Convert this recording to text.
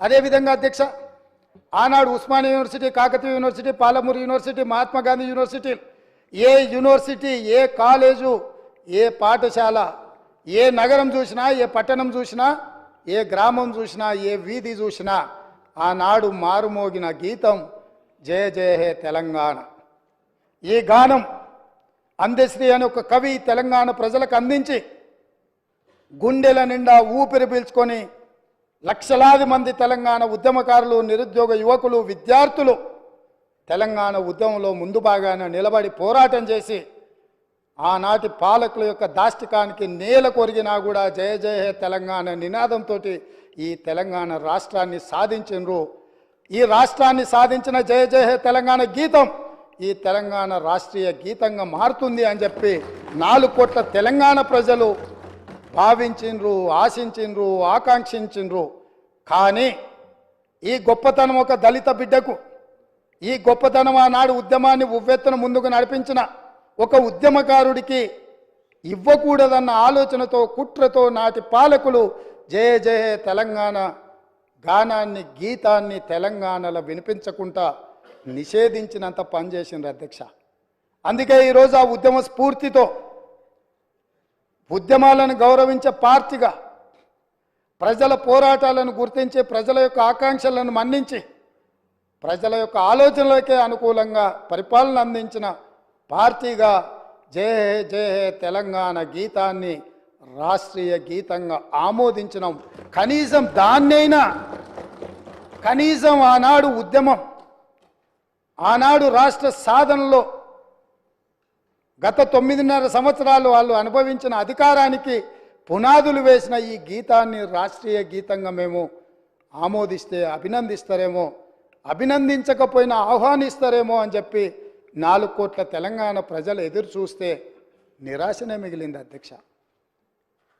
అదేవిధంగా అధ్యక్ష ఆనాడు Osmania university Kakatiya university Palamuru university Mahatma Gandhi university ఏ యూనివర్సిటీ ఏ కాలేజు ఏ పాఠశాల ఏ నగరం చూసినా ఏ పట్టణం చూసినా ఏ గ్రామం చూసినా ఏ వీధి చూసినా ఆనాడు మారుమోగిన గీతం జయ జయ హే తెలంగాణ. ఈ గానం అందశ్రీ అనే ఒక కవి తెలంగాణ ప్రజలకు అందించి గుండెల నిండా ఊపిరి పీల్చుకొని లక్షలాది మంది తెలంగాణ ఉద్యమకారులు నిరుద్యోగ యువకులు విద్యార్థులు తెలంగాణ ఉద్యమంలో ముందు భాగాన నిలబడి పోరాటం చేసి ఆనాటి పాలకుల యొక్క దాష్టికానికి నేల కొరిగినా కూడా జయ జయ హే తెలంగాణ నినాదంతో ఈ తెలంగాణ రాష్ట్రాన్ని సాధించినరు ఈ రాష్ట్రాన్ని సాధించిన జయ జయ హే తెలంగాణ గీతం ఈ తెలంగాణ రాష్ట్రీయ గీతంగా మారుతుంది అని చెప్పి నాలుగు కోట్ల తెలంగాణ ప్రజలు భావించిండ్రు ఆశించిండ్రు ఆకాంక్షించిండ్రు కానీ ఈ గొప్పతనం ఒక దళిత బిడ్డకు ఈ గొప్పతనం ఆనాడు ఉద్యమాన్ని ఉవ్వెత్తున ముందుకు నడిపించిన ఒక ఉద్యమకారుడికి ఇవ్వకూడదన్న ఆలోచనతో కుట్రతో నాటి పాలకులు జయ జయ తెలంగాణ గానాన్ని గీతాన్ని తెలంగాణలో వినిపించకుండా నిషేధించినంత పనిచేసిండ్రు అధ్యక్ష. అందుకే ఈరోజు ఆ ఉద్యమ స్ఫూర్తితో ఉద్యమాలను గౌరవించే పార్టీగా ప్రజల పోరాటాలను గుర్తించి ప్రజల యొక్క ఆకాంక్షలను మన్నించి ప్రజల యొక్క ఆలోచనలకే అనుకూలంగా పరిపాలన అందించిన పార్టీగా జయ హే జయ హే తెలంగాణ గీతాన్ని రాష్ట్రీయ గీతంగా ఆమోదించినాం. కనీసం దాన్నైనా కనీసం ఆనాడు ఉద్యమం ఆనాడు రాష్ట్ర సాధనలో గత తొమ్మిదిన్నర సంవత్సరాలు వాళ్ళు అనుభవించిన అధికారానికి పునాదులు వేసిన ఈ గీతాన్ని రాష్ట్రీయ గీతంగా మేము ఆమోదిస్తే అభినందిస్తారేమో అభినందించకపోయినా ఆహ్వానిస్తారేమో అని చెప్పి నాలుగు కోట్ల తెలంగాణ ప్రజలు ఎదురు చూస్తే నిరాశనే మిగిలింది అధ్యక్ష.